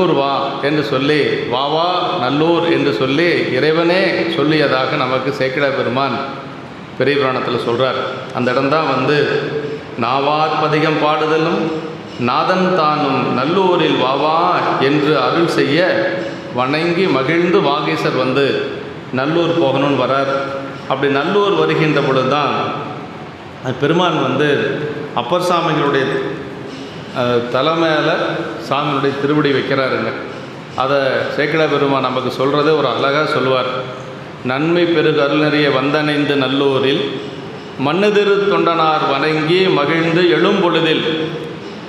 நல்லூர் வா என்று சொல்லி வா வா நல்லூர் என்று சொல்லி இறைவனே சொல்லியதாக நமக்கு சேக்கிழ பெருமான் பெரிய புராணத்தில் சொல்கிறார் அந்த இடம்தான் வந்து நாவார்பதிகம் பாடுதலும் நாதன் தானும் நல்லூரில் வாவா என்று அருள் செய்ய வணங்கி மகிழ்ந்து வாகீசர் வந்து நல்லூர் போகணும்னு வரார். அப்படி நல்லூர் வருகின்ற பொழுது தான் பெருமான் வந்து அப்பர் சாமிகளுடைய தலை மேலே சாமியுடைய திருவடி வைக்கிறாருங்க. அதை சேக்கட பெருமான் நமக்கு சொல்கிறதே ஒரு அழகாக சொல்லுவார். நன்மை பெருகு அருள்நெறிய வந்தணைந்து நல்லூரில் மண்ணுதிரு தொண்டனார் வணங்கி மகிழ்ந்து எழும்பொழுதில்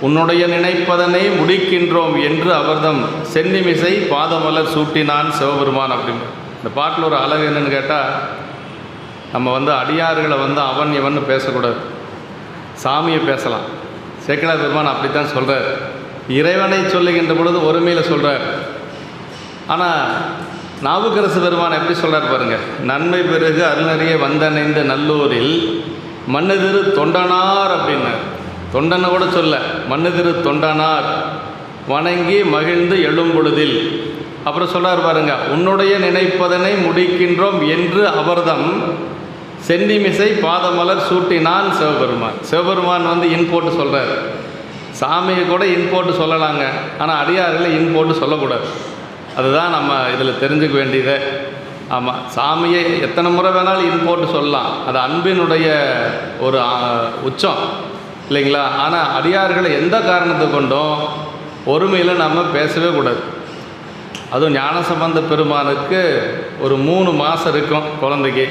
உன்னுடைய நினைப்பதனை முடிக்கின்றோம் என்று அவர்தம் சென்னிமிசை பாதமலர் சூட்டினான் சிவபெருமான் அப்படின்னு. இந்த பாட்டில் ஒரு அழகு என்னன்னு கேட்டால் நம்ம வந்து அடியார்களை வந்து அவன் இவன் பேசக்கூடாது. சாமியை பேசலாம். சேக்கடா பெருமான் அப்படித்தான் சொல்கிறார் இறைவனை சொல்லுகின்ற பொழுது ஒருமையில் சொல்கிறார் ஆனால் நாவுக்கரசு பெருமான் எப்படி சொல்கிறார் பாருங்கள் நன்மை பிறகு அருளறிய வந்தணைந்த நல்லூரில் மன்னதிரு தொண்டனார் அப்படின்னார். தொண்டனை கூட சொல்ல மன்னதிரு தொண்டனார் வணங்கி மகிழ்ந்து எழும் பொழுதில். அப்புறம் சொல்கிறார் பாருங்க உன்னுடைய நினைப்பதனை முடிக்கின்றோம் என்று அவர்தம் சென்னிமிசை பாதமலர் சூட்டினான் சிவபெருமான். சிவபெருமான் வந்து இன் போட்டு சொல்கிறார் சாமியை கூட இன் போட்டு சொல்லலாங்க. ஆனால் அடியார்களை இன் போட்டு சொல்லக்கூடாது. அதுதான் நம்ம இதில் தெரிஞ்சுக்க வேண்டியது. ஆமாம் சாமியை எத்தனை முறை வேணாலும் இன் போட்டு சொல்லலாம். அது அன்பினுடைய ஒரு உச்சம். இல்லைங்களா? ஆனால் அடியார்களை எந்த காரணத்தை கொண்டும் ஒருமையில் நம்ம பேசவே கூடாது. அதுவும் ஞானசம்பந்த பெருமானுக்கு ஒரு மூணு மாதம் இருக்கும் குழந்தைக்கு.